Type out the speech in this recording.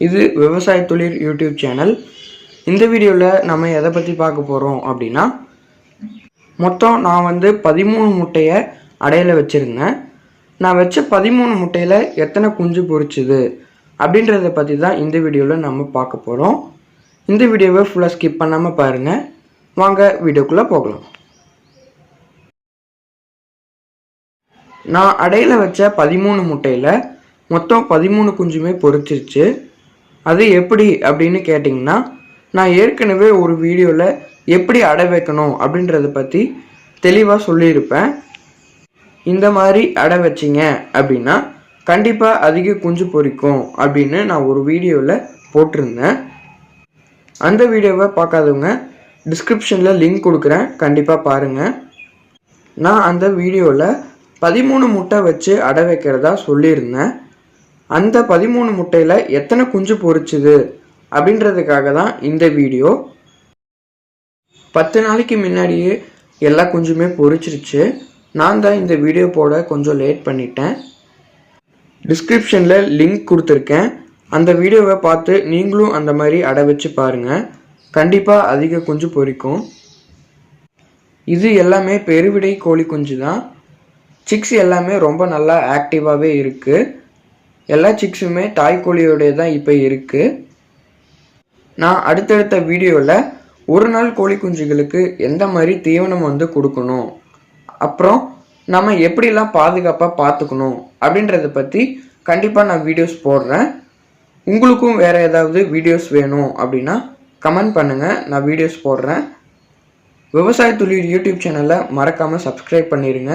இது விவசாய தொழில் யூடியூப் சேனல். இந்த வீடியோவில் நம்ம எதை பற்றி பார்க்க போகிறோம் அப்படின்னா மொத்தம் நான் வந்து பதிமூணு முட்டையை அடையில் வச்சுருந்தேன். நான் வச்ச பதிமூணு முட்டையில் எத்தனை குஞ்சு பொறிச்சுது அப்படின்றத பற்றி தான் இந்த வீடியோவில் நம்ம பார்க்க போகிறோம் இந்த வீடியோவை ஃபுல்லாக ஸ்கிப் பண்ணாமல் பாருங்கள் வாங்க வீடியோக்குள்ளே போகலாம். நான் அடையில் வச்ச பதிமூணு முட்டையில் மொத்தம் பதிமூணு குஞ்சுமே பொறிச்சிருச்சு அது எப்படி அப்படின்னு கேட்டிங்கன்னா நான் ஏற்கனவே ஒரு வீடியோவில் எப்படி அடை வைக்கணும் அப்படின்றத பற்றி தெளிவாக சொல்லியிருப்பேன். இந்த மாதிரி அடை வச்சிங்க அப்படின்னா கண்டிப்பாக அதிக குஞ்சு பொரிக்கும் அப்படின்னு நான் ஒரு வீடியோவில் போட்டிருந்தேன். அந்த வீடியோவை பார்க்காதவங்க டிஸ்கிரிப்ஷனில் லிங்க் கொடுக்குறேன். கண்டிப்பாக பாருங்கள் நான் அந்த வீடியோவில் பதிமூணு முட்டை வச்சு அடை வைக்கிறதா சொல்லியிருந்தேன். அந்த பதிமூணு முட்டையில் எத்தனை குஞ்சு பொறிச்சுது அப்படின்றதுக்காக தான் இந்த வீடியோ. பத்து நாளைக்கு முன்னாடியே எல்லா குஞ்சுமே பொறிச்சிருச்சு நான் தான் இந்த வீடியோ போட கொஞ்சம் லேட் பண்ணிட்டேன். டிஸ்கிரிப்ஷனில் லிங்க் கொடுத்துருக்கேன். அந்த வீடியோவை பார்த்து நீங்களும் அந்த மாதிரி அடை வச்சு பாருங்கள் கண்டிப்பாக அதிக குஞ்சு பொரிக்கும். இது எல்லாமே பெருவிடை கோழி குஞ்சு தான். சிக்ஸ் எல்லாமே ரொம்ப நல்லா ஆக்டிவாகவே இருக்குது எல்லா சிக்ஸுமே தாய்க்கோழியோடைய தான் இப்போ இருக்குது நான் அடுத்தடுத்த வீடியோவில் ஒரு நாள் கோழி குஞ்சுகளுக்கு எந்த மாதிரி தீவனம் வந்து கொடுக்கணும் அப்புறம் நம்ம எப்படிலாம் பாதுகாப்பாக பார்த்துக்கணும் அப்படின்றத பற்றி கண்டிப்பாக நான் வீடியோஸ் போடுறேன். உங்களுக்கும் வேறு ஏதாவது வீடியோஸ் வேணும் அப்படின்னா கமெண்ட் பண்ணுங்கள் நான் வீடியோஸ் போடுறேன். விவசாய தொழில் யூடியூப் சேனலை மறக்காமல் சப்ஸ்கிரைப் பண்ணிடுங்க